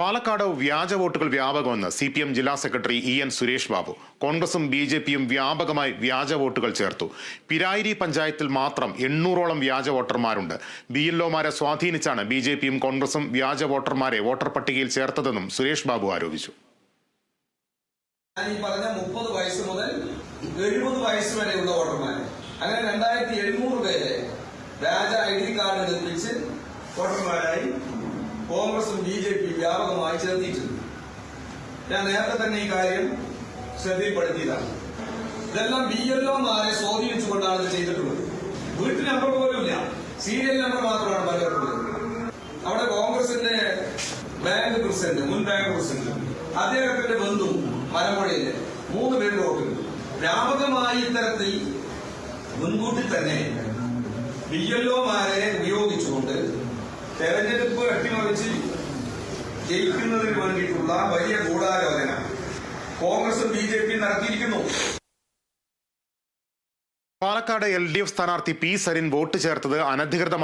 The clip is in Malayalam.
പാലക്കാട് വ്യാജ വോട്ടുകൾ വ്യാപകമെന്ന് സി പി എം ജില്ലാ secretary E N Suresh Babu കോൺഗ്രസും ബി ജെ പിയും വ്യാപകമായി വ്യാജ വോട്ടുകൾ ചേർത്തു. പിരായിരി പഞ്ചായത്തിൽ മാത്രം എണ്ണൂറോളം വ്യാജ വോട്ടർമാരുണ്ട്. ബി എൽ ഒമാരെ സ്വാധീനിച്ചാണ് ബി ജെ പിയും കോൺഗ്രസും വ്യാജ വോട്ടർമാരെ വോട്ടർ പട്ടികയിൽ ചേർത്തതെന്നും സുരേഷ് ബാബു ആരോപിച്ചു. വോട്ടർമാരായി കോൺഗ്രസും ബി ജെ പി വ്യാപകമായി ചേർത്തിയിട്ടുണ്ട് ഞാൻ നേരത്തെ തന്നെ ഈ കാര്യം ശ്രദ്ധയിൽപ്പെടുത്തിയതാണ്. ഇതെല്ലാം ബി എൽ ഒമാരെ സ്വാധീനിച്ചുകൊണ്ടാണ് ഇത് ചെയ്തിട്ടുള്ളത്. വീട്ടു നമ്പർ പോലുമില്ല. സീരിയൽ നമ്പർ മാത്രമാണ് പലർക്കുള്ളത്. അവിടെ കോൺഗ്രസിന്റെ ബാങ്ക് പ്രസിഡന്റ് മുൻ ബാങ്ക് പ്രസിഡന്റ് അദ്ദേഹത്തിന്റെ ബന്ധു മലമ്പുഴയിലെ മൂന്ന് പേര് വോട്ടിൽ വ്യാപകമായി ഇത്തരത്തിൽ മുൻകൂട്ടി തന്നെ ബി എൽ ഒമാരെ ഉപയോഗിച്ചുകൊണ്ട് തെരഞ്ഞെടുപ്പ് അട്ടിമറിച്ച് ജയിക്കുന്നതിന് വേണ്ടിയിട്ടുള്ള വലിയ ഗൂഢാലോചന. കോൺഗ്രസും ബി ജെ പിയും നടത്തിയിരിക്കുന്നു. പാലക്കാട് എൽ ഡി എഫ് സ്ഥാനാർത്ഥി പി സരിൻ വോട്ട് ചേർത്തത് അനധികൃത